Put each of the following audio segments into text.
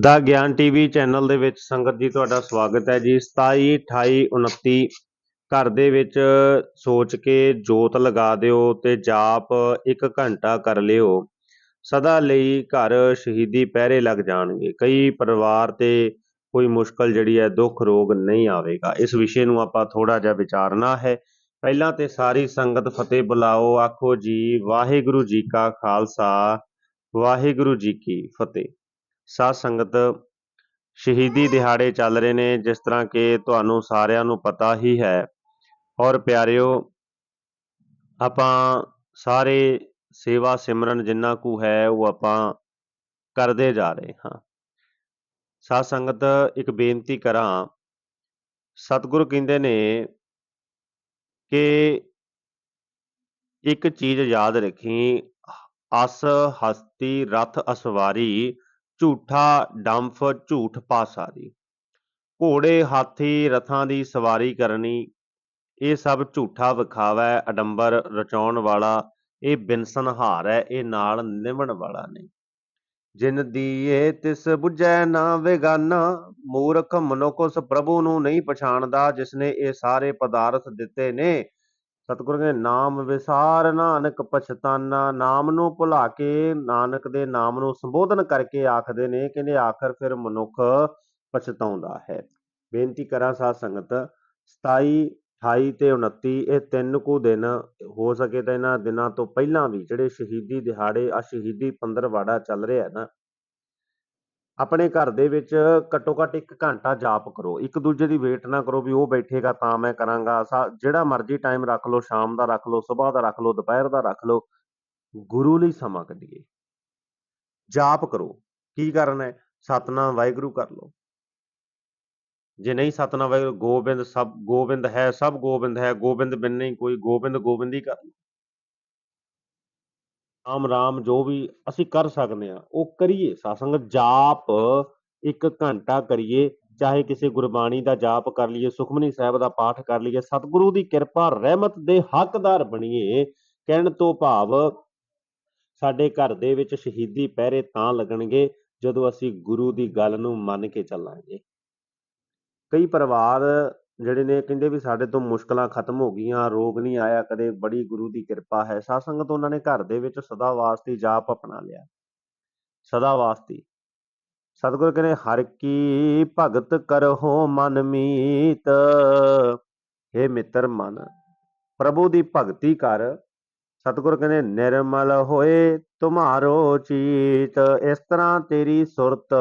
ਦਾ ਗਿਆਨ TV channel ਦੇ ਵਿੱਚ ਸੰਗਤ ਜੀ, ਤੁਹਾਡਾ ਸਵਾਗਤ ਹੈ ਜੀ। 27 28 29 ਘਰ ਦੇ ਵਿੱਚ ਸੋਚ ਕੇ ਜੋਤ ਲਗਾ ਦਿਓ ਤੇ ਜਾਪ 1 ਘੰਟਾ ਕਰ ਲਿਓ। ਸਦਾ ਲਈ ਘਰ ਸ਼ਹੀਦੀ ਪਹਿਰੇ ਲੱਗ ਜਾਣਗੇ। ਕਈ ਪਰਿਵਾਰ ਤੇ ਕੋਈ ਮੁਸ਼ਕਲ ਜਿਹੜੀ ਹੈ, ਦੁੱਖ ਰੋਗ ਨਹੀਂ ਆਵੇਗਾ। ਇਸ ਵਿਸ਼ੇ ਨੂੰ ਆਪਾਂ ਥੋੜਾ ਜਿਹਾ ਵਿਚਾਰਨਾ ਹੈ। ਪਹਿਲਾਂ ਤੇ ਸਾਰੀ ਸੰਗਤ ਫਤਿਹ ਬੁਲਾਓ। ਆਖੋ ਜੀ, ਵਾਹਿਗੁਰੂ ਜੀ ਕਾ ਖਾਲਸਾ, ਵਾਹਿਗੁਰੂ ਜੀ ਕੀ ਫਤਿਹ। ਸਾਧ ਸੰਗਤ ਸ਼ਹੀਦੀ ਦਿਹਾੜੇ ਚੱਲ ਰਹੇ ਨੇ, ਜਿਸ ਤਰ੍ਹਾਂ ਕਿ ਤੁਹਾਨੂੰ ਸਾਰਿਆਂ ਨੂੰ ਪਤਾ ਹੀ ਹੈ। ਔਰ ਪਿਆਰਿਓ, ਆਪਾਂ ਸਾਰੇ ਸੇਵਾ ਸਿਮਰਨ ਜਿੰਨਾ ਕੁ ਹੈ, ਉਹ ਆਪਾਂ ਕਰਦੇ ਜਾ ਰਹੇ ਹਾਂ। ਸਾਧ ਸੰਗਤ, ਇੱਕ ਬੇਨਤੀ ਕਰਾਂ, ਸਤਿਗੁਰੂ ਕਹਿੰਦੇ ਨੇ ਕਿ ਇੱਕ ਚੀਜ਼ ਯਾਦ ਰੱਖੀ, ਅਸ ਹਸਤੀ ਰਥ ਅਸਵਾਰੀ ਝੂਠਾ ਡੰਫ, ਝੂਠ ਪਾਸਾਰੀ ਘੋੜੇ, ਹਾਥੀ, ਰਥਾਂ ਦੀ ਸਵਾਰੀ ਕਰਨੀ, ਇਹ ਸਭ ਝੂਠਾ ਵਿਖਾਵਾ ਹੈ, ਅਡੰਬਰ ਰਚਾਉਣ ਵਾਲਾ, ਇਹ ਬਿਨਸਨਹਾਰ ਹੈ, ਇਹ ਨਾਲ ਨਿਭਣ ਵਾਲਾ ਨਹੀਂ। ਜਿਨ ਦੀਏ ਤਿਸ 부ਝੈ ਨਾ ਵੇਗਾਨਾ, ਮੂਰਖ ਮਨੁੱਖ ਉਸ ਪ੍ਰਭੂ ਨੂੰ ਨਹੀਂ ਪਛਾਣਦਾ, ਜਿਸਨੇ ਇਹ ਸਾਰੇ ਪਦਾਰਥ ਦਿੱਤੇ ਨੇ ਸਤਿਗੁਰੂ ਕਹਿੰਦੇ ਨਾਮ ਵਿਸਾਰ ਨਾਨਕ ਪਛਤਾਨਾ, ਨਾਮ ਨੂੰ ਭੁਲਾ ਕੇ ਨਾਨਕ ਦੇ ਨਾਮ ਨੂੰ ਸੰਬੋਧਨ ਕਰਕੇ ਆਖਦੇ ਨੇ, ਕਹਿੰਦੇ ਆਖਰ ਫਿਰ ਮਨੁੱਖ ਪਛਤਾਉਂਦਾ ਹੈ। ਬੇਨਤੀ ਕਰਾਂ ਸਾਧ ਸੰਗਤ 27 28 ਤੇ 29 ਇਹ ਤਿੰਨ ਕੁ ਦਿਨ ਹੋ ਸਕੇ ਤਾਂ ਇਹਨਾਂ ਦਿਨਾਂ ਤੋਂ ਪਹਿਲਾਂ ਵੀ ਜਿਹੜੇ ਸ਼ਹੀਦੀ ਦਿਹਾੜੇ ਆ ਸ਼ਹੀਦੀ ਪੰਦਰਵਾੜਾ ਚੱਲ ਰਿਹਾ ਨਾ ਆਪਣੇ ਘਰ ਦੇ ਵਿੱਚ ਘੱਟੋ ਘੱਟ 1 ਘੰਟਾ ਜਾਪ ਕਰੋ। ਇੱਕ ਦੂਜੇ ਦੀ ਵੇਟ ਨਾ ਕਰੋ ਵੀ ਉਹ ਬੈਠੇਗਾ ਤਾਂ ਮੈਂ ਕਰਾਂਗਾ। ਜਿਹੜਾ ਮਰਜ਼ੀ ਟਾਈਮ ਰੱਖ ਲਓ, ਸ਼ਾਮ ਦਾ ਰੱਖ ਲਓ, ਸਵੇਰ ਦਾ ਰੱਖ ਲਓ, ਦੁਪਹਿਰ ਦਾ ਰੱਖ ਲਓ, ਗੁਰੂ ਲਈ ਸਮਾਂ ਕੱਢੀਏ। ਜਾਪ ਕਰੋ। ਕੀ ਕਰਨਾ ਹੈ? ਸਤਨਾਮ ਵਾਹਿਗੁਰੂ ਕਰ ਲਓ। ਜੇ ਨਹੀਂ ਸਤਨਾਮ ਵਾਹਿਗੁਰੂ, ਗੋਬਿੰਦ ਸਭ, ਗੋਬਿੰਦ ਹੈ, ਸਭ ਗੋਬਿੰਦ ਹੈ, ਗੋਬਿੰਦ ਬਿਨ ਨਹੀਂ ਕੋਈ, ਗੋਬਿੰਦ ਗੋਬਿੰਦ ਹੀ ਕਰ ਲਓ। ਰਾਮ ਰਾਮ ਜੋ ਵੀ ਅਸੀਂ ਕਰ ਸਕਦੇ ਆ ਉਹ ਕਰੀਏ। ਸਾਸੰਗ ਜਾਪ ਇੱਕ ਘੰਟਾ ਕਰੀਏ। ਚਾਹੇ ਕਿਸੇ ਗੁਰਬਾਣੀ ਦਾ ਜਾਪ ਕਰ ਲਈਏ, ਸੁਖਮਨੀ ਸਾਹਿਬ ਦਾ ਪਾਠ ਕਰ ਲਈਏ, ਸਤਿਗੁਰੂ ਦੀ ਕਿਰਪਾ, ਰਹਿਮਤ ਦੇ ਹੱਕਦਾਰ ਬਣੀਏ। ਕਹਿਣ ਤੋਂ ਭਾਵ ਸਾਡੇ ਘਰ ਦੇ ਵਿੱਚ ਸ਼ਹੀਦੀ ਪਹਿਰੇ ਤਾਂ ਲੱਗਣਗੇ ਜਦੋਂ ਅਸੀਂ ਗੁਰੂ ਦੀ ਗੱਲ ਨੂੰ ਮੰਨ ਕੇ ਚੱਲਾਂਗੇ। ਕਈ ਪਰਿਵਾਰ ਜਿਹੜੇ ਨੇ ਕਹਿੰਦੇ ਵੀ ਸਾਡੇ ਤੋਂ ਮੁਸ਼ਕਲਾਂ ਖਤਮ ਹੋ ਗਈਆਂ, ਰੋਗ ਨਹੀਂ ਆਇਆ, ਕਦੇ ਬੜੀ ਗੁਰੂ ਦੀ ਕਿਰਪਾ ਹੈ। ਸਾਧ ਸੰਗਤ ਉਹਨਾਂ ਨੇ ਘਰ ਦੇ ਵਿੱਚ ਸਦਾ ਵਾਸਤੇ ਜਾਪ ਅਪਣਾ ਲਿਆ। ਸਦਾ ਵਾਸਤੇ। ਸਤਿਗੁਰ ਕਹਿੰਦੇ, ਹਰ ਕੀ ਭਗਤ ਕਰਹੁ ਮਨ ਮੀਤ हे ਮਿੱਤਰ ਮਨ, ਪ੍ਰਭੂ ਦੀ ਭਗਤੀ ਕਰ। ਸਤਿਗੁਰ ਕਹਿੰਦੇ, ਨਿਰਮਲ ਹੋਏ, ਤੁਮਾਰੋ ਚੀਤ, ਇਸ ਤਰ੍ਹਾਂ ਤੇਰੀ ਸੁਰਤ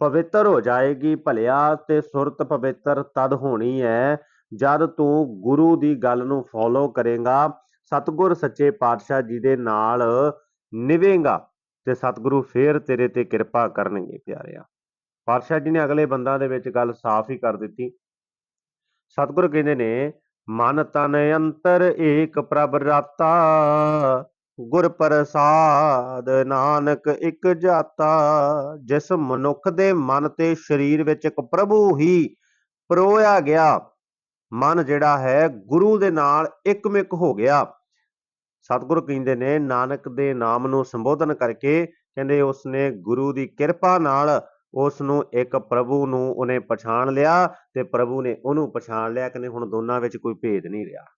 ਪਵਿੱਤਰ ਹੋ ਜਾਏਗੀ ਭਲਿਆ ਤੇ ਸੁਰਤ ਪਵਿੱਤਰ ਤਦ ਹੋਣੀ ਹੈ ਜਦ ਤੂੰ ਗੁਰੂ ਦੀ ਗੱਲ ਨੂੰ ਫੋਲੋ ਕਰੇਗਾ, ਸਤਿਗੁਰ ਸੱਚੇ ਪਾਤਸ਼ਾਹ ਜੀ ਦੇ ਨਾਲ ਨਿਵੇਂਗਾ ਤੇ ਸਤਿਗੁਰੂ ਫੇਰ ਤੇਰੇ ਤੇ ਕਿਰਪਾ ਕਰਨਗੇ ਪਿਆਰਿਆ। ਪਾਤਸ਼ਾਹ ਜੀ ਨੇ ਅਗਲੇ ਬੰਦਾਂ ਦੇ ਵਿੱਚ ਗੱਲ ਸਾਫ਼ ਹੀ ਕਰ ਦਿੱਤੀ। ਸਤਿਗੁਰ ਕਹਿੰਦੇ ਨੇ, ਮਨ ਤਨ ਅੰਤਰ ਏਕ ਪ੍ਰਭ ਰਾਤਾ ਗੁਰ ਪ੍ਰਸਾਦ ਨਾਨਕ ਇੱਕ ਜਾਤਾ, ਜਿਸ ਮਨੁੱਖ ਦੇ ਮਨ ਤੇ ਸਰੀਰ ਵਿੱਚ ਇੱਕ ਪ੍ਰਭੂ ਹੀ ਪਰੋਇਆ ਗਿਆ। ਮਨ ਜਿਹੜਾ ਹੈ ਗੁਰੂ ਦੇ ਨਾਲ ਇੱਕਮਿਕ ਹੋ ਗਿਆ। ਸਤਿਗੁਰੂ ਕਹਿੰਦੇ ਨੇ, ਨਾਨਕ ਦੇ ਨਾਮ ਨੂੰ ਸੰਬੋਧਨ ਕਰਕੇ ਕਹਿੰਦੇ ਉਸਨੇ ਗੁਰੂ ਦੀ ਕਿਰਪਾ ਨਾਲ ਉਸ ਨੂੰ ਇੱਕ ਪ੍ਰਭੂ ਨੂੰ ਉਹਨੇ ਪਛਾਣ ਲਿਆ ਤੇ ਪ੍ਰਭੂ ਨੇ ਉਹਨੂੰ ਪਛਾਣ ਲਿਆ, ਕਹਿੰਦੇ ਹੁਣ ਦੋਨਾਂ ਵਿੱਚ ਕੋਈ ਭੇਦ ਨਹੀਂ ਰਿਹਾ।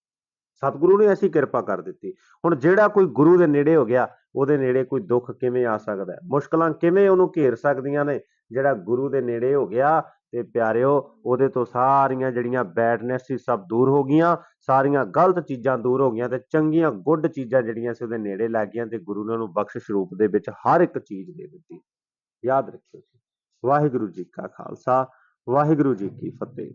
ਸਤਿਗੁਰੂ ਨੇ ਐਸੀ ਕਿਰਪਾ ਕਰ ਦਿੱਤੀ। ਹੁਣ ਜਿਹੜਾ ਕੋਈ ਗੁਰੂ ਦੇ ਨੇੜੇ ਹੋ ਗਿਆ, ਉਹਦੇ ਨੇੜੇ ਕੋਈ ਦੁੱਖ ਕਿਵੇਂ ਆ ਸਕਦਾ ਹੈ? ਮੁਸ਼ਕਲਾਂ ਕਿਵੇਂ ਉਹਨੂੰ ਘੇਰ ਸਕਦੀਆਂ ਨੇ? ਜਿਹੜਾ ਗੁਰੂ ਦੇ ਨੇੜੇ ਹੋ ਗਿਆ ਤੇ ਪਿਆਰਿਓ, ਉਹਦੇ ਤੋਂ ਸਾਰੀਆਂ ਜਿਹੜੀਆਂ ਬੈਡਨੈਸ ਸੀ ਸਭ ਦੂਰ ਹੋ ਗਈਆਂ, ਸਾਰੀਆਂ ਗਲਤ ਚੀਜ਼ਾਂ ਦੂਰ ਹੋ ਗਈਆਂ ਤੇ ਚੰਗੀਆਂ ਗੁੱਡ ਚੀਜ਼ਾਂ ਜਿਹੜੀਆਂ ਸੀ ਉਹਦੇ ਨੇੜੇ ਲੱਗ ਗਈਆਂ ਤੇ ਗੁਰੂ ਨੇ ਉਹਨੂੰ ਬਖਸ਼ਿਸ਼ ਰੂਪ ਦੇ ਵਿੱਚ ਹਰ ਇੱਕ ਚੀਜ਼ ਦੇ ਦਿੱਤੀ। ਯਾਦ ਰੱਖਿਓ ਵਾਹਿਗੁਰੂ ਜੀ ਕਾ ਖਾਲਸਾ, ਵਾਹਿਗੁਰੂ ਜੀ ਕੀ ਫਤਿਹ।